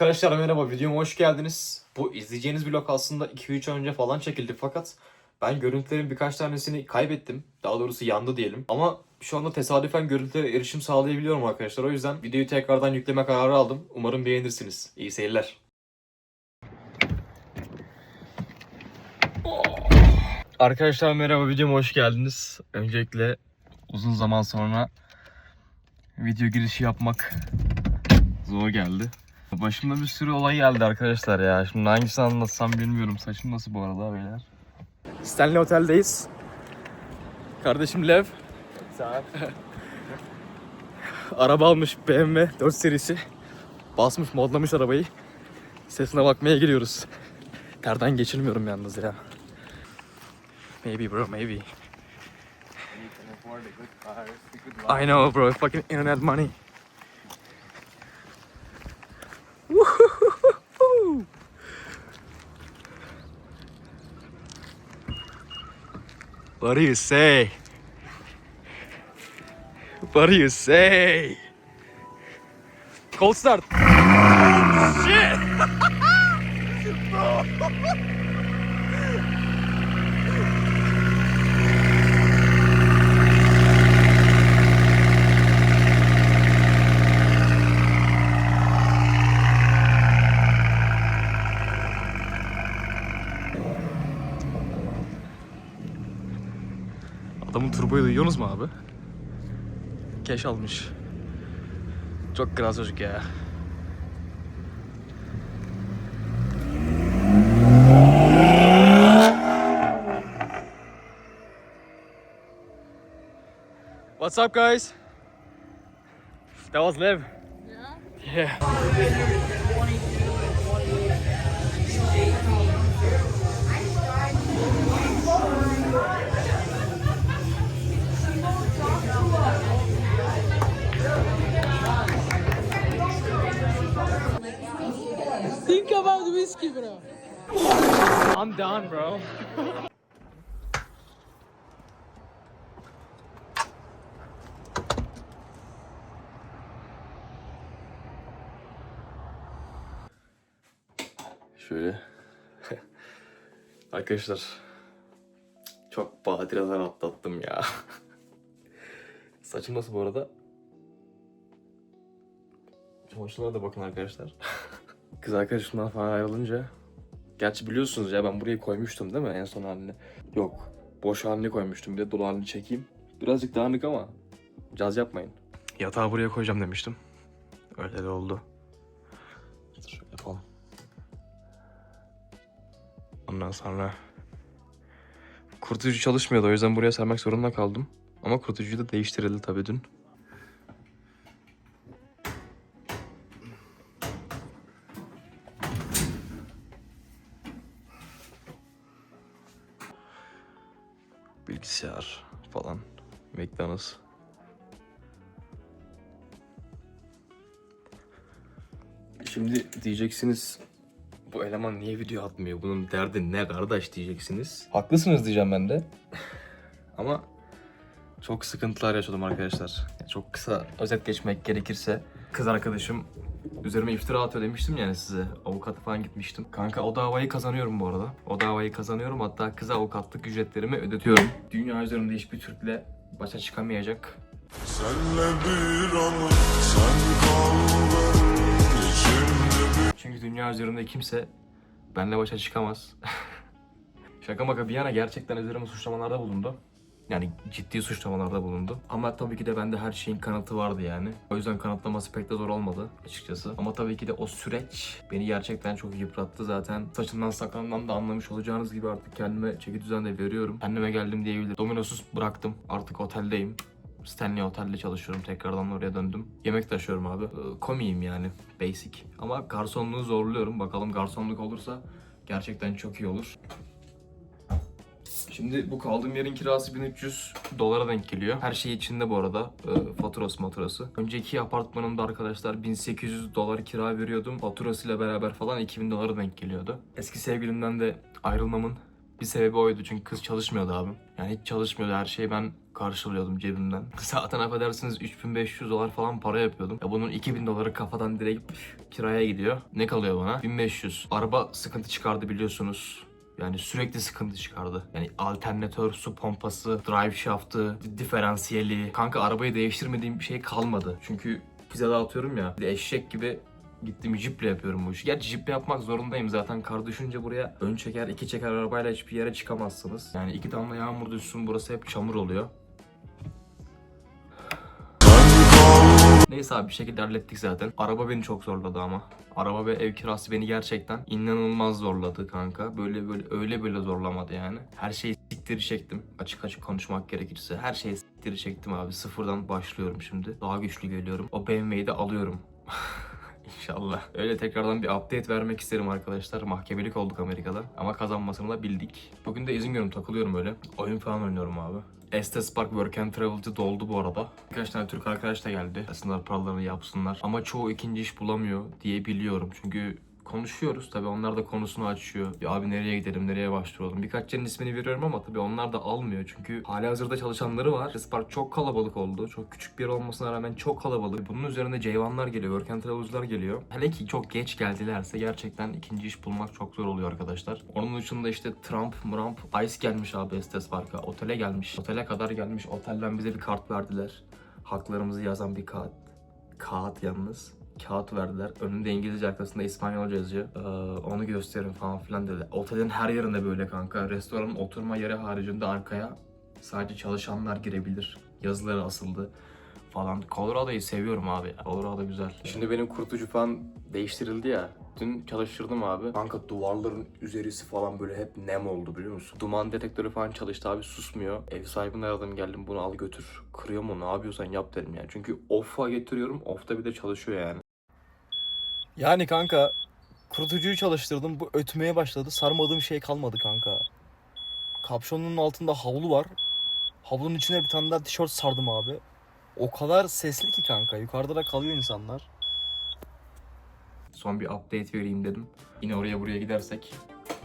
Arkadaşlar merhaba videoma hoş geldiniz. Bu izleyeceğiniz vlog aslında 2-3 ay önce falan çekildi fakat ben görüntülerin birkaç tanesini kaybettim. Daha doğrusu yandı diyelim. Ama şu anda tesadüfen görüntülere erişim sağlayabiliyorum arkadaşlar. O yüzden videoyu tekrardan yükleme kararı aldım. Umarım beğenirsiniz. İyi seyirler. Arkadaşlar merhaba videoma hoş geldiniz. Öncelikle uzun zaman sonra video girişi yapmak zor geldi. Başımda bir sürü olay geldi arkadaşlar ya. Şimdi hangisini anlatsam bilmiyorum. Saçım nasıl bu arada beyler? Stanley Otel'deyiz. Kardeşim Lev. Araba almış BMW 4 serisi. Basmış modlamış arabayı. Sesine bakmaya giriyoruz. Terden geçilmiyorum yalnız ya. Maybe bro maybe. I know bro fucking internet money. What do you say? What do you say? Cold start. Oh, shit! duyuyorsunuz mu abi? Keş almış. Çok kral çocuk ya. What's up guys? That was Lev. Yeah. Yeah. I'm done bro. Şöyle. Arkadaşlar. Çok badireler atlattım ya. Saçım nasıl bu arada? Çamaşırlara da bakın arkadaşlar. Kız arkadaşımdan falan ayrılınca Gerçi biliyorsunuz ya ben burayı koymuştum değil mi en son halini? Yok. Boş halini koymuştum. Bir de dolu halini çekeyim. Birazcık dağınık ama caz yapmayın. Yatağı buraya koyacağım demiştim. Öyle de oldu. Dur şöyle yapalım. Ondan sonra kurutucu çalışmıyordu o yüzden buraya sermek zorunda kaldım. Ama kurutucu da değiştirildi tabii dün. Bilgisayar falan. McDonald's. Şimdi diyeceksiniz bu eleman niye video atmıyor? Bunun derdi ne kardeş diyeceksiniz. Haklısınız diyeceğim ben de. Ama çok sıkıntılar yaşadım arkadaşlar. Çok kısa özet geçmek gerekirse kız arkadaşım üzerime iftira atıyor demiştim yani size. Avukata falan gitmiştim. Kanka o davayı kazanıyorum bu arada. O davayı kazanıyorum hatta kıza avukatlık ücretlerimi ödetiyorum. Dünya üzerinde hiçbir Türk'le başa çıkamayacak. Senle bir anı sen kaldın içimde bir Çünkü dünya üzerinde kimse benle başa çıkamaz. Şaka maka bir yana gerçekten üzerime suçlamalarda bulundu. Yani ciddi suçlamalarda bulundu. Ama tabii ki de bende her şeyin kanıtı vardı yani. O yüzden kanıtlaması pek de zor olmadı açıkçası. Ama tabii ki de o süreç beni gerçekten çok yıprattı. Zaten saçından sakalından da anlamış olacağınız gibi artık kendime çeki düzen de veriyorum. Kendime geldim diyebilirim. Domino'suz bıraktım. Artık oteldeyim. Stanley Otel'de çalışıyorum. Tekrardan oraya döndüm. Yemek taşıyorum abi. Ee, Komiyim yani. Basic. Ama garsonluğu zorluyorum. Bakalım garsonluk olursa gerçekten çok iyi olur. Şimdi bu kaldığım yerin kirası 1300 dolara denk geliyor. Her şey içinde bu arada. E, faturası maturası. Önceki apartmanımda arkadaşlar 1800 dolar kira veriyordum. Faturasıyla beraber falan 2000 dolara denk geliyordu. Eski sevgilimden de ayrılmamın bir sebebi oydu. Çünkü kız çalışmıyordu abi. Yani hiç çalışmıyordu. Her şeyi ben karşılıyordum cebimden. Zaten affedersiniz 3500 dolar falan para yapıyordum. Ya bunun 2000 doları kafadan direkt kiraya gidiyor. Ne kalıyor bana? 1500. Araba sıkıntı çıkardı biliyorsunuz. Yani sürekli sıkıntı çıkardı. Yani alternatör, su pompası, drive shaft'ı, diferansiyeli. Kanka arabayı değiştirmediğim bir şey kalmadı. Çünkü pizza dağıtıyorum ya. Bir de eşek gibi gittim jiple yapıyorum bu işi. Gerçi jiple yapmak zorundayım zaten. Kar düşünce buraya ön çeker, iki çeker arabayla hiçbir yere çıkamazsınız. Yani iki damla yağmur düşsün burası hep çamur oluyor. Neyse abi bir şekilde hallettik zaten. Araba beni çok zorladı ama. Araba ve ev kirası beni gerçekten inanılmaz zorladı kanka. Böyle böyle öyle böyle zorlamadı yani. Her şeyi siktiri çektim. Açık açık konuşmak gerekirse. Her şeyi siktiri çektim abi. Sıfırdan başlıyorum şimdi. Daha güçlü geliyorum. O BMW'yi de alıyorum. İnşallah. Öyle tekrardan bir update vermek isterim arkadaşlar. Mahkemelik olduk Amerika'da. Ama kazanmasını da bildik. Bugün de izin günüm takılıyorum öyle. Oyun falan oynuyorum abi. Estes Park Work and Travel'cı doldu bu arada. Birkaç tane Türk arkadaş da geldi. Sınır paralarını yapsınlar. Ama çoğu ikinci iş bulamıyor diye biliyorum. Çünkü konuşuyoruz tabii onlar da konusunu açıyor. Ya abi nereye gidelim, nereye başvuralım? Birkaç yerin ismini veriyorum ama tabii onlar da almıyor. Çünkü hali hazırda çalışanları var. Estes Park çok kalabalık oldu. Çok küçük bir yer olmasına rağmen çok kalabalık. Bunun üzerine Ceyvanlar geliyor, Work Travel'cılar geliyor. Hele ki çok geç geldilerse gerçekten ikinci iş bulmak çok zor oluyor arkadaşlar. Onun dışında işte Trump, Mramp, Ice gelmiş abi Estes Park'a. Otele gelmiş. Otele kadar gelmiş. Otelden bize bir kart verdiler. Haklarımızı yazan bir kağıt. Kağıt yalnız kağıt verdiler. Önünde İngilizce arkasında İspanyolca yazıyor. Ee, onu gösterin falan filan dedi. Otelin her yerinde böyle kanka. Restoranın oturma yeri haricinde arkaya sadece çalışanlar girebilir. Yazıları asıldı falan. Colorado'yu seviyorum abi. Colorado güzel. Şimdi benim kurutucu falan değiştirildi ya. Dün çalıştırdım abi. Kanka duvarların üzerisi falan böyle hep nem oldu biliyor musun? Duman detektörü falan çalıştı abi susmuyor. Ev sahibini aradım geldim bunu al götür. Kırıyor mu ne yapıyorsan yap dedim yani. Çünkü off'a getiriyorum. Off'ta bir de çalışıyor yani. Yani kanka kurutucuyu çalıştırdım. Bu ötmeye başladı. Sarmadığım şey kalmadı kanka. Kapşonun altında havlu var. Havlunun içine bir tane daha tişört sardım abi. O kadar sesli ki kanka. Yukarıda da kalıyor insanlar. Son bir update vereyim dedim. Yine oraya buraya gidersek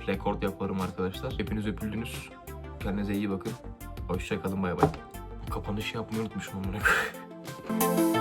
rekord yaparım arkadaşlar. Hepiniz öpüldünüz. Kendinize iyi bakın. Hoşçakalın bay bay. Kapanış yapmayı unutmuşum amına.